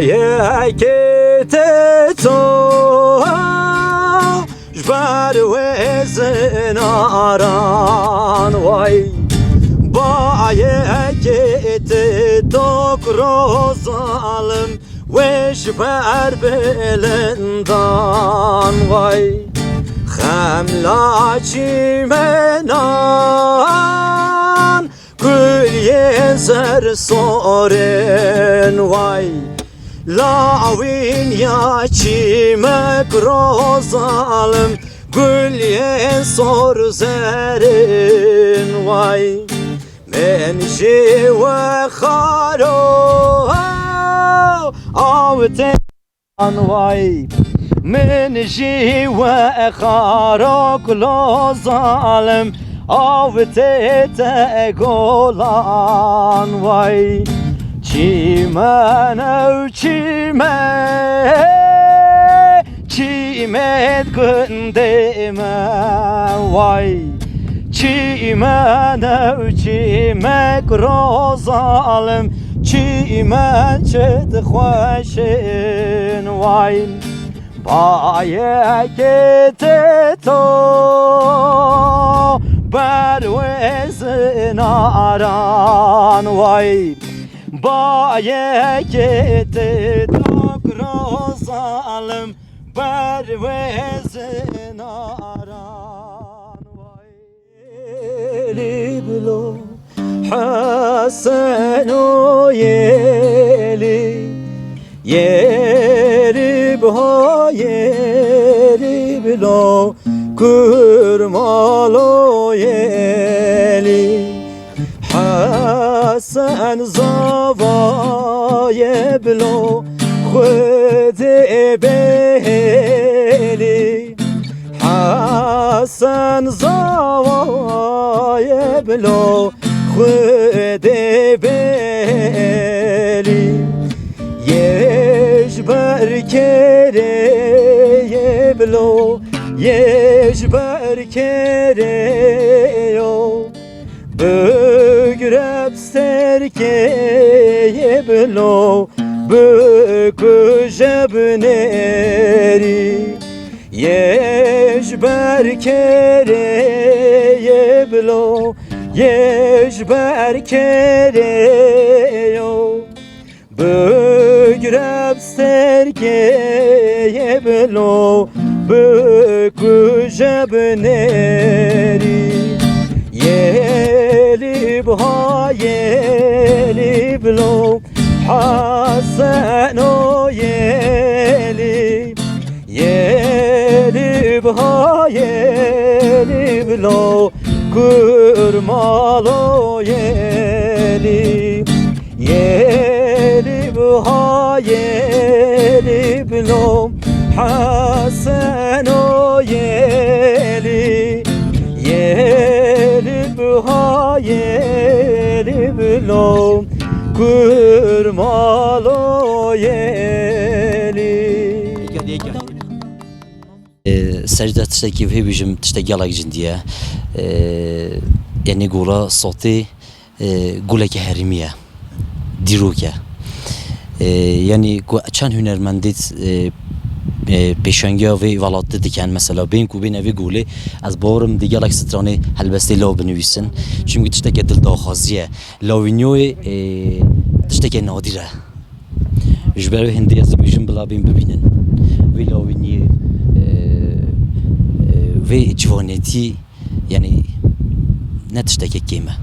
yekete to Jbar wezin aran vay. Ba yekete to krozalım Ve jbar belendan vay. Xemla çimenan Gül yezer soren vay Lavin ya çimek rozalım Gül ye sor zerin vay Men ve kharo Avte vay من جي وخارك لو ظالم او تتقولان واي Çimenev çime Çimet gündeme vay Çimenev çimek rozalım Çimen çıt hoşin vay Baye gete to Bervezin aran. Vay Bayeket to krozalım bervezin aran. Vay Liblo Hasenu yeli Yeri bho yeri bilo kurmalo yeli Hasan zavaye bilo Khudi beheli Hasan zavaye bilo Khudi beheli يجبر كري بلو يجبر كريو بقرب سركي بلو serkeye blo böküje büneri Yeş berkereye blo Yeş berkereyo Bögrab serkeye blo Böküje büneri Yeli bhar ብሎ ሓሰኖ የልብ የልብሆ የልብሎ ኩርማሎ የልብ የልብሆ የልብሎ ሓሰኖ የል የልብሆ የልብሎ kırmalı yeli. Ee, e, secde tişteki hübüşüm tişteki yalak cindiye. E, yani gula soti ee, e, guleki herimiye. Diruke. Ee, yani çan hünermendit e, پیشنگی و ولات دیکن مثلا بین کو بین اوی گوله از بارم دیگه لک سترانه هلبسته لاو بنویسن چون که تشتکه دل داخازیه لاوینیوی تشتکه نادیره جبر هندی از بیجن بلا بین ببینن وی لاوینی وی جوانتی یعنی نه تشتکه کیمه